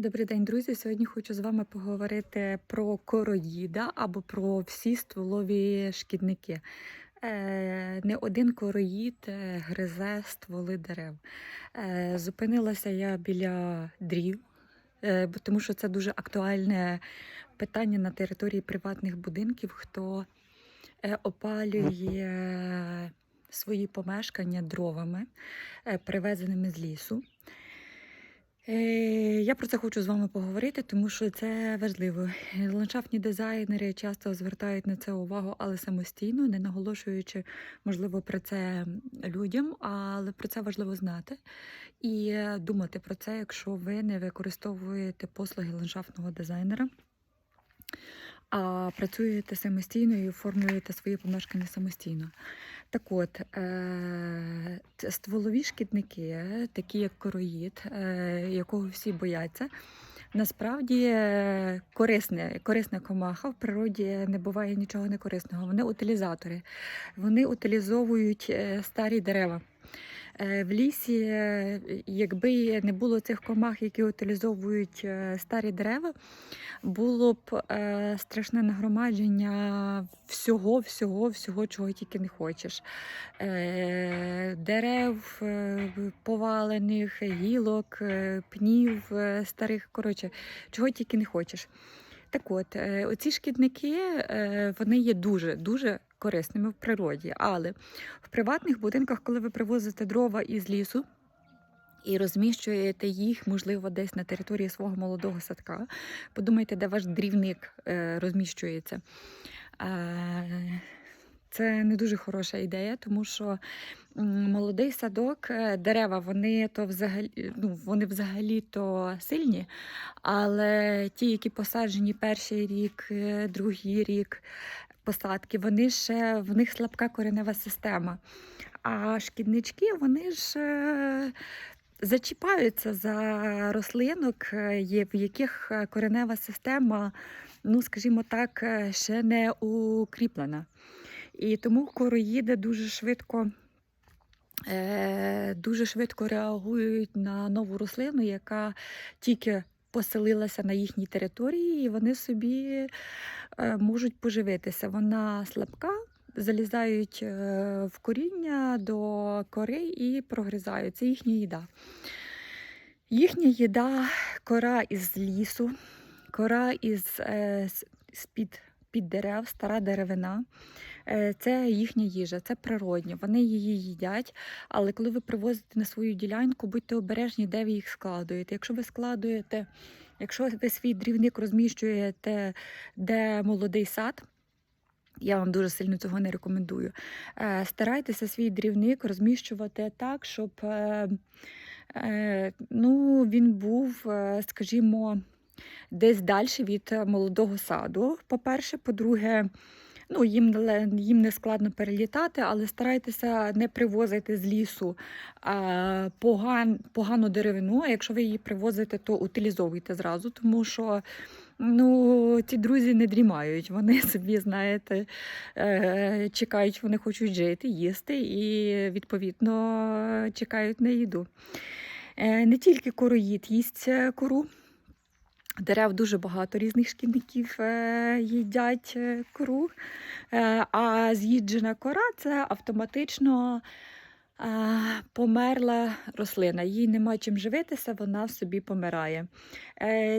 Добрий день, друзі. Сьогодні хочу з вами поговорити про короїда або про всі стволові шкідники. Е, Не один короїд е, гризе стволи дерев. Е, Зупинилася я біля дрів, тому що це дуже актуальне питання на території приватних будинків, хто опалює свої помешкання дровами, привезеними з лісу. Е, Я про це хочу з вами поговорити, тому що це важливо. Ландшафтні дизайнери часто звертають на це увагу, але самостійно, не наголошуючи, можливо, про це людям, але про це важливо знати і думати про це, якщо ви не використовуєте послуги ландшафтного дизайнера. А працюєте самостійно і оформлюєте свої помешкання самостійно. Так от, е, стволові шкідники, такі як короїд, е, якого всі бояться, насправді е, корисне, корисна комаха. В природі не буває нічого некорисного. Вони утилізатори. Вони утилізовують старі дерева. Е, В лісі, е, якби не було цих комах, які утилізовують е, старі дерева, було б страшне нагромадження всього, всього, всього, чого тільки не хочеш. Дерев повалених, гілок, пнів старих, коротше, чого тільки не хочеш. Так от, оці шкідники вони є дуже дуже корисними в природі, але в приватних будинках, коли ви привозите дрова із лісу. І розміщуєте їх, можливо, десь на території свого молодого садка. Подумайте, де ваш дрівник е, розміщується. Це не дуже хороша ідея, тому що молодий садок, е, дерева, вони то взагалі, ну, вони взагалі то сильні, але ті, які посаджені перший рік, е, другий рік посадки, вони ще в них слабка коренева система. А шкіднички, вони ж е, зачіпаються за рослинок, в яких коренева система, ну скажімо так, ще не укріплена. І тому короїди дуже швидко. е, Дуже швидко реагують на нову рослину, яка тільки поселилася на їхній території, і вони собі е, можуть поживитися. Вона слабка, залізають е, в коріння до кори і прогризають. Це їхня їда. Їхня їда кора із лісу, кора із з-під під дерев, стара деревина. Е, Це їхня їжа, це природньо. Вони її їдять. Але коли ви привозите на свою ділянку, будьте обережні, де ви їх складуєте. Якщо ви складуєте, якщо ви свій дрівник розміщуєте, де молодий сад. Я вам дуже сильно цього не рекомендую. Е, Старайтеся свій дрівник розміщувати так, щоб е, ну, він був, скажімо, десь далі від е, молодого саду. По-перше, по-друге, ну, їм, їм не складно перелітати, але старайтеся не привозити з лісу е, поган, погану деревину. А якщо ви її привозите, то утилізовуйте зразу, тому що. Ну, ці друзі не дрімають. Вони собі, знаєте, е, чекають, вони хочуть жити, їсти і, відповідно, чекають на їду. Е, Не тільки короїд їсть кору. Дерев дуже багато різних шкідників е, їдять е, кору. Е, а з'їджена кора це автоматично померла рослина. Їй нема чим живитися, вона в собі помирає.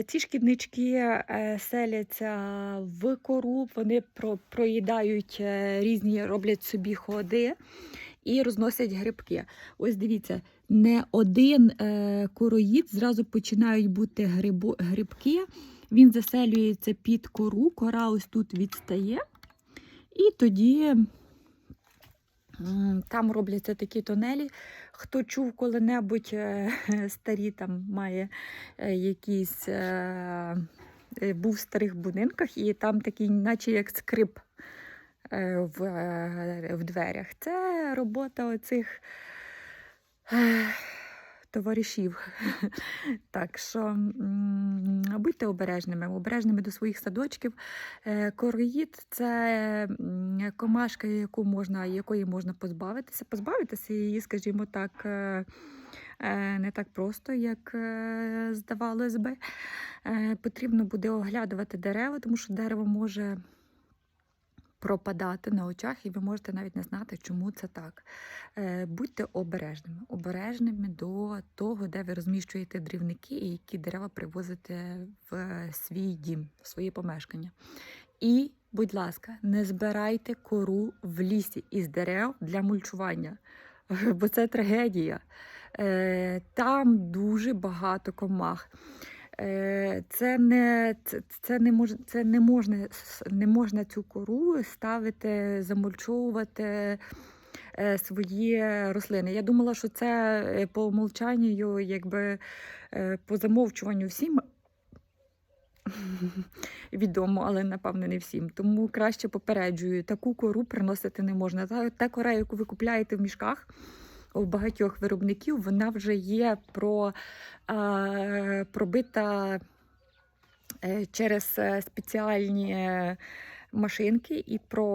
Ці шкіднички селяться в кору, вони проїдають різні, роблять собі ходи і розносять грибки. Ось дивіться, не один е, короїд зразу починають бути грибу, грибки. Він заселюється під кору, кора ось тут відстає. І тоді там робляться такі тунелі. Хто чув коли-небудь е, старі там має е, якісь. е, е, Був в старих будинках, і там такий, наче як скрип в, е, в дверях. Це робота оцих е, товаришів. Так що будьте обережними, обережними до своїх садочків. Е, Короїд це комашка, яку можна, якої можна позбавитися. Позбавитися її, скажімо так. е, е, не так просто, як е, здавалось би. Е, Потрібно буде оглядувати дерева, тому що дерево може пропадати на очах, і ви можете навіть не знати, чому це так. Е, Будьте обережними, обережними до того, де ви розміщуєте дрівники і які дерева привозите в свій дім, в свої помешкання. І, будь ласка, не збирайте кору в лісі із дерев для мульчування, бо це трагедія. Е, Там дуже багато комах. Е, Це не, це, не мож, це не можна, не можна цю кору ставити, замульчовувати е, свої рослини. Я думала, що це е, по умовчанню, якби по замовчуванню всім відомо, але напевно не всім. Тому краще попереджую, таку кору приносити не можна. Та, та кора, яку ви купляєте в мішках. У багатьох виробників вона вже є про, е, пробита через е, спеціальні машинки, і про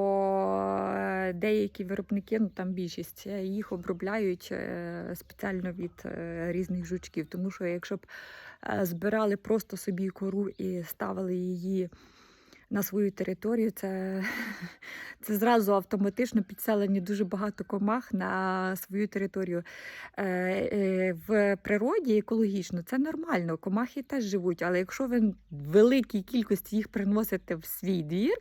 деякі виробники, ну там більшість, е, їх обробляють е, спеціально від різних жучків. Тому що якщо б збирали просто собі кору і ставили її на свою територію, це, це зразу автоматично підселення дуже багато комах на свою територію. Е, е, В природі екологічно це нормально, комахи теж живуть, але якщо ви великій кількості їх приносите в свій двір,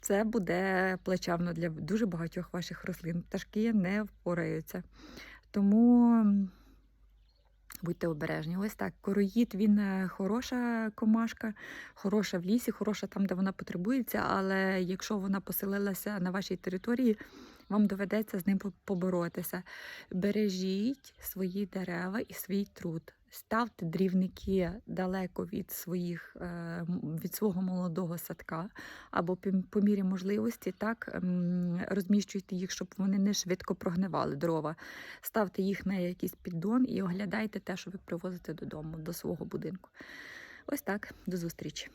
це буде плачевно для дуже багатьох ваших рослин. Пташки не впораються. Тому будьте обережні. Ось так. Короїд він е, хороша комашка, хороша в лісі, хороша там, де вона потребується, але якщо вона поселилася на вашій території, вам доведеться з ним по- поборотися. Бережіть свої дерева і свій труд. Ставте дрівники далеко від своїх е, від свого молодого садка, або по мірі можливості так ем, розміщуйте їх, щоб вони не швидко прогнивали дрова. Ставте їх на якийсь піддон і оглядайте те, що ви привозите додому, до свого будинку. Ось так, до зустрічі.